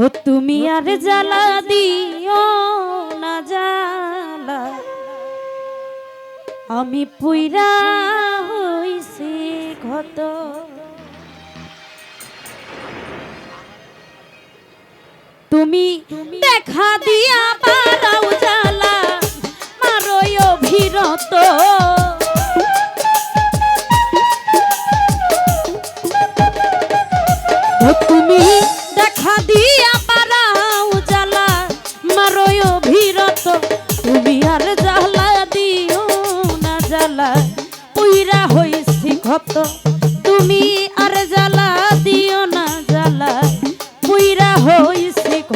ও তুমি আর জ্বালা দিও না, জ্বালা। আমি পুইরা হইছি ঘত তুমি দেখা দিয়া বারাও জ্বালা, মারই অভিরত।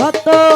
হইছি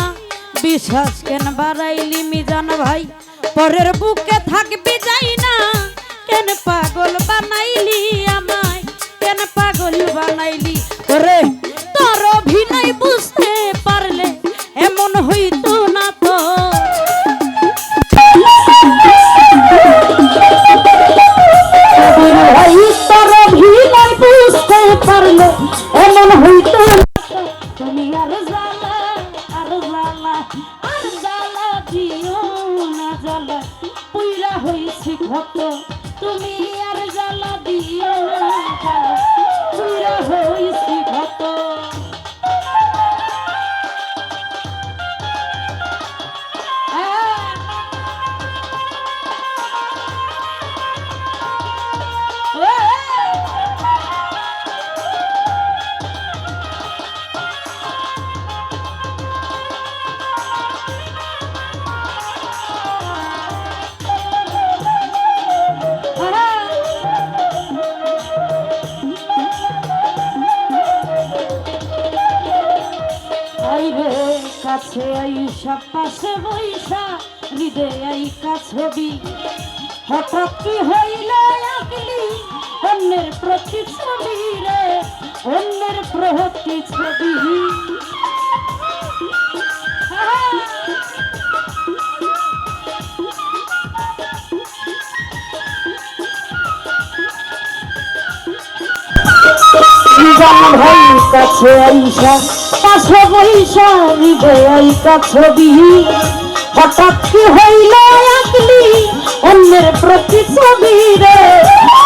বিশ্বাস কেন বাড়াইলি মিজান ভাই? পরের বুকে থাকবি যাই না। কেন পাগল বানাইলি আমায়? কেন পাগল বানাইলি? ওরে পুইরা হইছি ক্ষত তুমি আর জ্বালা দিও পুইরা হইছি ক্ষত। কাছে আইসা পাশে বইসা হৃদয় আইকা ছবি। হঠাৎ কি হইল আকলি অন্যের প্রতি ছবি রে অন্যের প্রতি ছবি। কাছে আইসা পাশে বইসা হৃদয় ছবি। হঠাৎ কি হইল আকলি অন্যের প্রতি ছবি রে?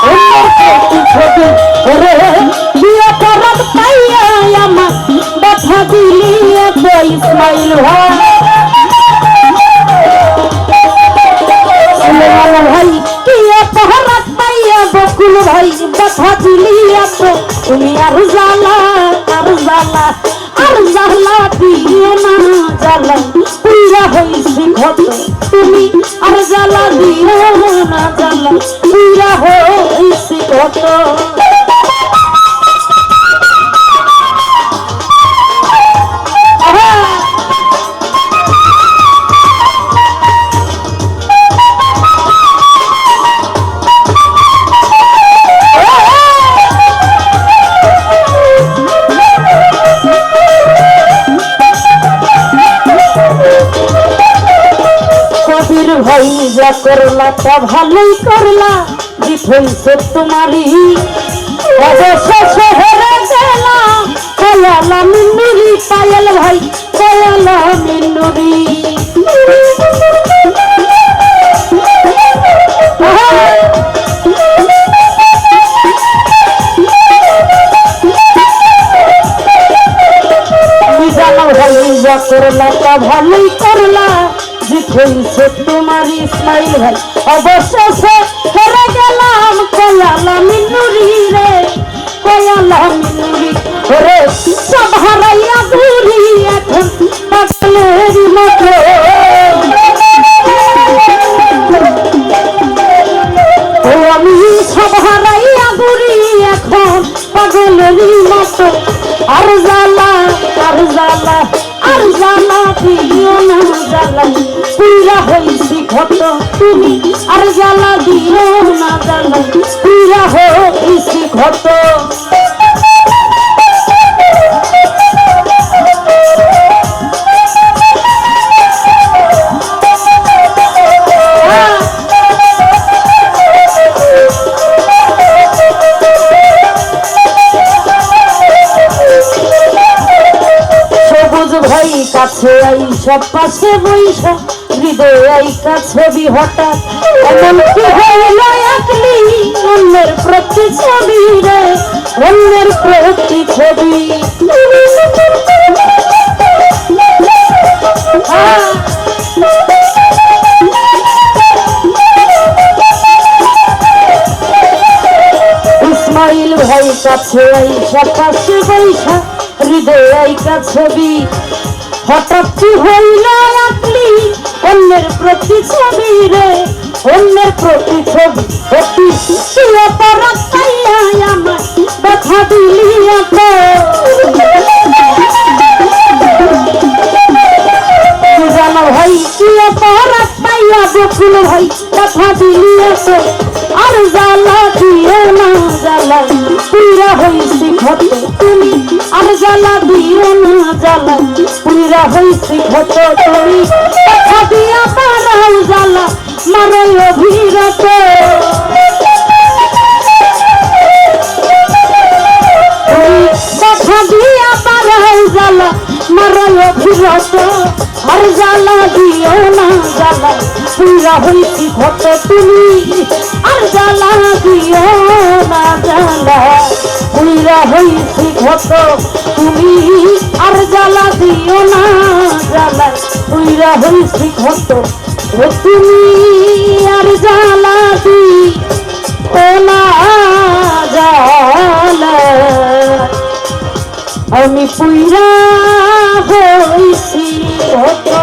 অন্যের প্রতি ছবি রে বিয়ে করার পাইয়া আমার ব্যথা দিলি এত ইসমাইল ভাই ভাই, কি অপহরত পাইয়া বকুল ভাই, ব্যথা দিলি এত তুমি আর জ্বালা। জ্বালা দিও না জ্বালা পুরা হইছি ক্ষত তুমি আর জ্বালা দিও না জ্বালা পুরা হইছি ক্ষত ভাই, যা করলা তা ভালোই করলা। বিফল তোমারই। অবশেষে হেরে গেলা। কয়ালা মিন্নুরি পায়াল ভাই কয়ালা মিন্নুরি হয়েছে তোমার ইসমাইল ভাই। অবশেষে হেরে গেলাম কয়ালা মিনুরি রে, কয়ালা মিনুরি। ওরে সব হারাইয়া ঘুরি না জ্বালা পুরা হইছি ক্ষত তুমি আর জ্বালা দিও না জ্বালা পুরা হইছি ক্ষত সব পাশে বৈশা, হৃদয় ছবি হঠাৎ। এমন কি হইল একলি? অন্যের প্রতি ছবি রে, অন্যের প্রতি ছবি। ইসমাইল ভাই কাছে আই সব পাশে বৈশা, হৃদয় ছবি। হঠাৎ কি হইল আপনি? অন্যের প্রতি ছবি রে, অন্যের প্রতি ছবি। অতি অপরাধ পাইয়া আমার ব্যথা দিলি এত কি জানো ভাই, কি অপরাধ পাইয়া বকুল ভাই কথা দিলি এত আর জ্বালা দিও না, জ্বালা। পুরা হইছি ক্ষত তুমি, আর জ্বালা দিও না, জ্বালা। পুরা হইছি ক্ষত তুমি কথা দিয়া পারাও জ্বালা মারো অভিরত কথা দিয়া পারাও জ্বালা মারো অভিরত আর জ্বালা দিও না জ্বালা পুরা হইছি ক্ষত তুমি আর জ্বালা দিও না জ্বালা পুরা হইছি ক্ষত তুমি আর জ্বালা দিও না, জ্বালা পুরা হইছি ক্ষত ও তুমি আর জ্বালা দিও না, জ্বালা। আমি পুইরা হইছি হতো